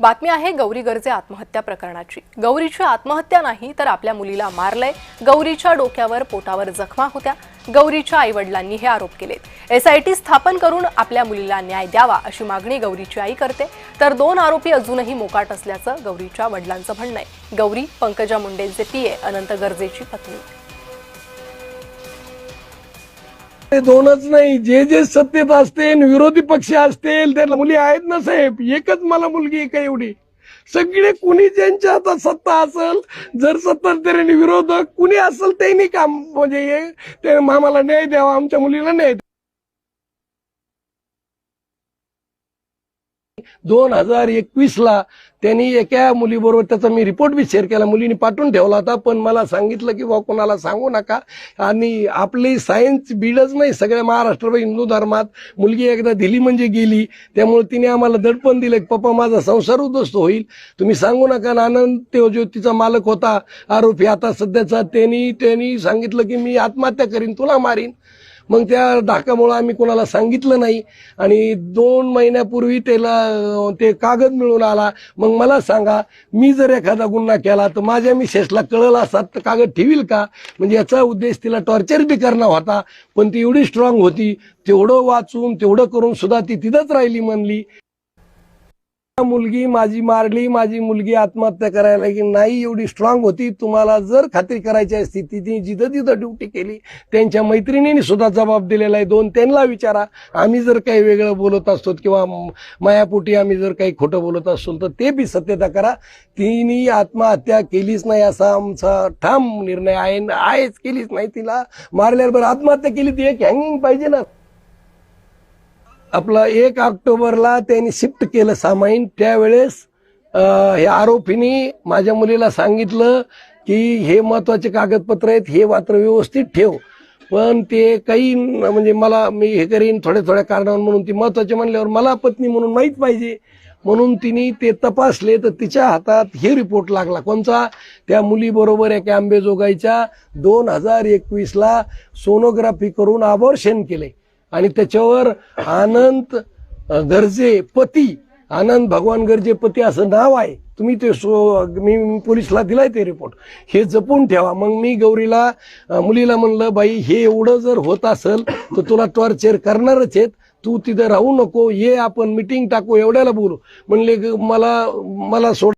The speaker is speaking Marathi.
बातमी आहे गौरी गर्जे आत्महत्या प्रकरणाची. गौरीची आत्महत्या नाही तर आपल्या मुलीला मारलंय. गौरीच्या डोक्यावर पोटावर जखमा होत्या. गौरीच्या आईवडिलांनी हे आरोप केलेत. एसआयटी स्थापन करून आपल्या मुलीला न्याय द्यावा अशी मागणी गौरीची आई करते. तर दोन आरोपी अजूनही मोकाट असल्याचं गौरीच्या वडिलांचं म्हणणं आहे. गौरी पंकजा मुंडेंचे पीए अनंत गर्जेची पत्नी. ते दोनच नाही. जे जे सत्तेत असतील विरोधी पक्ष असतील त्या मुली आहेत ना साहेब? एकच मला मुलगी का एवढी? सगळे कुणी ज्यांच्या हातात सत्ता असेल जर सत्ताधाऱ्यांनी विरोधक कुणी असेल त्यांनी काम म्हणजे ते आम्हाला न्याय द्यावा आमच्या मुलीला न्याय दोन हजार एकवीस ला त्यांनी एका मुलीबरोबर त्याचा मी रिपोर्ट बी शेअर केला. मुलीने पाठवून ठेवला होता पण मला सांगितलं की बा कोणाला सांगू नका. आणि आपली सायन्स बीडच नाही सगळ्या महाराष्ट्र हिंदू धर्मात मुलगी एकदा दिली म्हणजे गेली. त्यामुळे तिने आम्हाला दडपण दिलं की पप्पा माझा संसार उद्ध्वस्त होईल. तुम्ही सांगू नका आणि आनंद ते ज्योतीचा मालक होता आरोपी. आता सध्याचा त्यांनी त्यांनी सांगितलं की मी आत्महत्या करीन तुला मारीन. मग त्या धाकामुळं आम्ही कोणाला सांगितलं नाही. आणि दोन महिन्यापूर्वी त्याला ते कागद मिळून आला. मग मला सांगा मी जर एखादा गुन्हा केला तर माझ्या मिसेसला कळलं असतात तर कागद ठेवील का? म्हणजे याचा उद्देश तिला टॉर्चर बी करणं होता. पण ती एवढी स्ट्रॉंग होती तेवढं वाचून तेवढं करून सुद्धा ती तिथंच राहिली म्हणली. मुलगी माझी मारली माझी मुलगी आत्महत्या करायला की नाही एवढी स्ट्रॉंग होती. तुम्हाला जर खात्री करायची असती तिथे जिथं तिथं ड्युटी केली त्यांच्या मैत्रिणींनी सुद्धा जबाब दिलेला आहे. दोन त्यांना विचारा. आम्ही जर काही वेगळं बोलत असतो किंवा मायापोटी आम्ही जर काही खोटं बोलत असतो तर ते बी सत्यता करा. तिने आत्महत्या केलीच नाही असा आमचा ठाम निर्णय आहे. आहेच केलीच नाही तिला. मारल्यावर बरं आत्महत्या केली ती एक हँगिंग पाहिजे ना. आपलं एक ऑक्टोबरला त्यांनी शिफ्ट केलं सामाईन. त्यावेळेस ह्या हे आरोपींनी माझ्या मुलीला सांगितलं की हे महत्त्वाचे कागदपत्र आहेत हे मात्र व्यवस्थित ठेव. पण ते काही म्हणजे मला मी हे करीन थोड्या थोड्या कारणावर म्हणून ती महत्त्वाचे म्हणल्यावर मला पत्नी म्हणून माहीत पाहिजे. म्हणून तिने ते तपासले तर तिच्या हातात हे रिपोर्ट लागला. कोणचा त्या मुलीबरोबर एका आंबेजोगाईच्या दोन हजार एकवीसला सोनोग्राफी करून अबॉर्शन केले. आणि त्याच्यावर आनंद गरजे पती आनंद भगवान गरजे पती असं नाव आहे. तुम्ही ते सो मी पोलिसला दिलाय ते रिपोर्ट हे जपून ठेवा. मग मी गौरीला मुलीला म्हणलं बाई हे एवढं जर होत असेल तर तुला टॉर्चर करणारच आहेत. तू तिथं राहू नको. ये आपण मिटिंग टाकू. एवढ्याला बोलू. म्हणले ग, मला मला सोड